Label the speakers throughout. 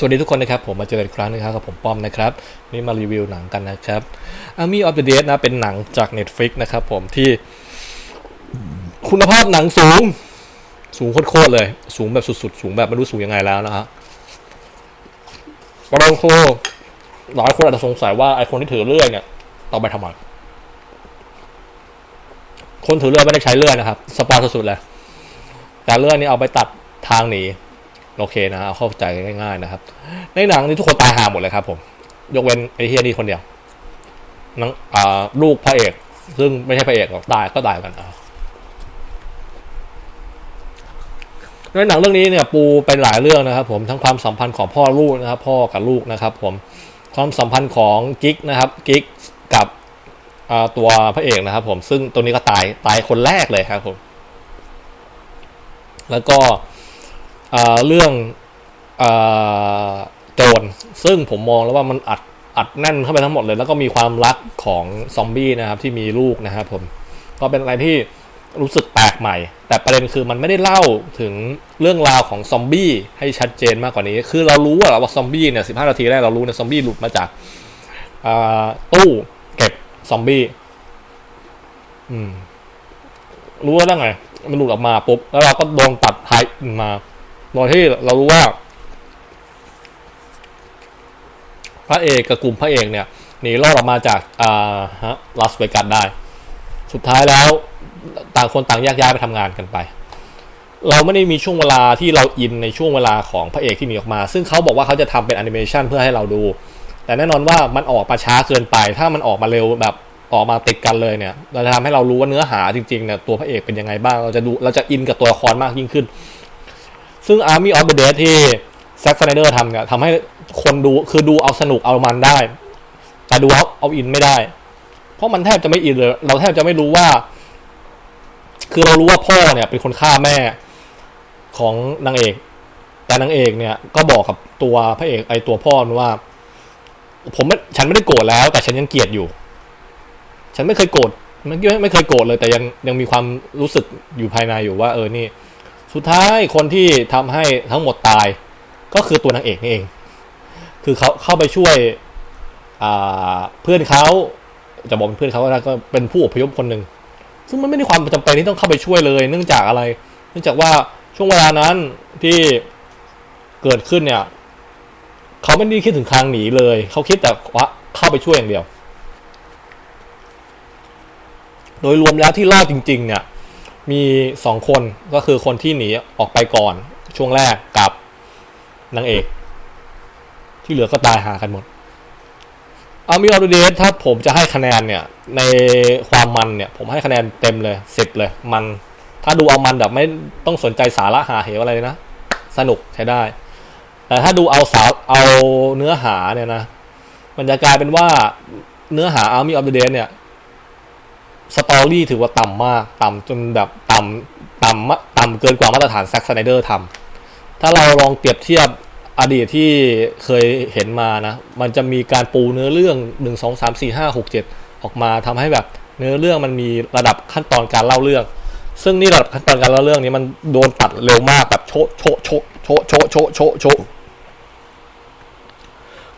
Speaker 1: สวัสดีทุกคนนะครับ ผมมาเจอกันอีกครั้งนึงครับกับผมป้อมนะครับนี่มารีวิวหนังกันนะครับ Army of the Dead นะเป็นหนังจาก Netflix นะครับผมที่คุณภาพหนังสูง สูงโคตรเลย สูงแบบสุดๆ สูงแบบไม่รู้สูงยังไงแล้วนะฮะประเด็นคือหลายคนอาจจะสงสัยว่าไอคนที่ถือเลื่อยเนี่ยเอาไปทำไมคนถือเลื่อยไม่ได้ใช้เลื่อยนะครับ สปาร์สุดๆเลยแต่เลื่อยนี่เอาไปตัดทางหนี โอเคนะเอาเข้าใจง่ายๆนะครับ ในหนังนี่ทุกคนตายหาหมดเลยครับผม ยกเว้นไอ้เฮียนี่คนเดียวนังอ่าลูกพระเอก ซึ่งไม่ใช่พระเอกหรอกตายก็ตายกันอะในหนังเรื่องนี้เนี่ยปูไปหลายเรื่องนะครับ ผมทั้งความสัมพันธ์ของพ่อลูกนะครับ พ่อกับลูกนะครับ ผมความสัมพันธ์ของกิ๊กนะครับกิ๊กกับตัวพระเอกนะครับ ผมซึ่งตัวนี้ก็ตายตายคนแรกเลยครับผม แล้วก็ เรื่องโจรซึ่งผมมองแล้วว่ามันอัดอัดแน่นเข้าไปทั้งหมดเลย แล้วก็มีความรักของซอมบี้นะครับ ที่มีลูกนะครับผมก็เป็นอะไรที่รู้สึกแปลกใหม่ แต่ประเด็นคือมันไม่ได้เล่าถึงเรื่องราวของซอมบี้ให้ชัดเจนมากกว่านี้ คือเรารู้ว่าว่าซอมบี้เนี่ยสิบห้านาทีแรกเรารู้นี่ยซอมบี้หลุดมาจากตู้เก็บซอมบี้รู้ว่าได้ไงมันหลุดออกมาปุ๊บแล้วเราก็โดนตัดท้ายมา โดยที่เรารู้ว่า พระเอกกับกลุ่มพระเอกเนี่ยหนีรอดออกมาจากอ่าฮะลาสเวกัสได้ สุดท้ายแล้วต่างคนต่างแยกย้ายไปทำงานกันไป เราไม่ได้มีช่วงเวลาที่เราอินในช่วงเวลาของพระเอกที่หนีออกมา ซึ่งเขาบอกว่าเขาจะทำเป็นแอนิเมชันเพื่อให้เราดู แต่แน่นอนว่ามันออกมาช้าเกินไป ถ้ามันออกมาเร็วแบบออกมาติดกันเลยเนี่ยเราจะทำให้เรารู้ว่าเนื้อหาจริงๆเนี่ยตัวพระเอกเป็นยังไงบ้าง เราจะดูเราจะอินกับตัวละครมากยิ่งขึ้น ซึ่ง Army of the Dead ที่แซ็กซ์ไนเดอร์ทำเนี่ยทำให้คนดูคือดูเอาสนุกเอามันได้ แต่ดูเอาเอาอินไม่ได้ เพราะมันแทบจะไม่อินเลย เราแทบจะไม่รู้ว่า คือเรารู้ว่าพ่อเนี่ย เป็นคนฆ่าแม่ของนางเอก แต่นางเอกเนี่ย ก็บอกกับตัวพระเอกไอตัวพ่อว่า ผมไม่ฉันไม่ได้โกรธแล้ว แต่ฉันยังเกลียดอยู่ ฉันไม่เคยโกรธไม่ไม่เคยโกรธเลย แต่ยังยังมีความรู้สึกอยู่ภายในอยู่ว่า เออนี่ สุดท้ายคนที่ทำให้ทั้งหมดตาย ก็คือตัวนางเอกนี่เอง คือเขาเข้าไปช่วยเพื่อนเขาจะบอกเป็นเพื่อนเขาก็เป็นผู้อพยพคนหนึ่งซึ่งมันไม่ได้ความจำเป็นที่ต้องเข้าไปช่วยเลย เนื่องจากอะไร เนื่องจากว่าช่วงเวลานั้นที่เกิดขึ้นเนี่ยเขาไม่ได้คิดถึงทางหนีเลย เขาคิดแต่ว่าเข้าไปช่วยอย่างเดียว โดยรวมแล้วที่รอดจริง ๆ เนี่ย มีสองคนก็คือคนที่หนีออกไปก่อน ช่วงแรกกับนางเอก ที่เหลือก็ตายหากันหมดอามิออร์เดสถ้าผมจะให้คะแนนเนี่ย ในความมันเนี่ย ผมให้คะแนนเต็มเลยสิบเลย มัน ถ้าดูเอามันแบบไม่ต้องสนใจสาระหาเหวอะไรนะ สนุกใช้ได้ แต่ถ้าดูเอาสาเอาเนื้อหาเนี่ยนะ มันจะกลายเป็นว่าเนื้อหา Army of the Dead เนี่ย สตอรี่ถือว่าต่ำมาก ต่ำจนแบบต่ำต่ำต่ำเกินกว่ามาตรฐานแซ็กซ์ไนเดอร์ทำถ้าเราลองเปรียบเทียบอดีตที่เคยเห็นมานะ มันจะมีการปูเนื้อเรื่องหนึ่งสองสามสี่ห้าหกเจ็ดออกมาทำให้แบบเนื้อเรื่องมันมีระดับขั้นตอนการเล่าเรื่อง ซึ่งนี่ระดับขั้นตอนการเล่าเรื่องนี้มันโดนตัดเร็วมากแบบโชโชโชโชโชโชโชโช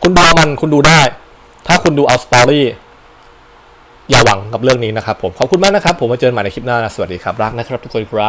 Speaker 1: คุณดูมันคุณดูได้ ถ้าคุณดูเอาสตอรี่ อย่าหวังกับเรื่องนี้นะครับผมขอบคุณมากนะครับ ผมมาเจอกันใหม่ในคลิปหน้านะสวัสดีครับรักนะครับทุกคนครับ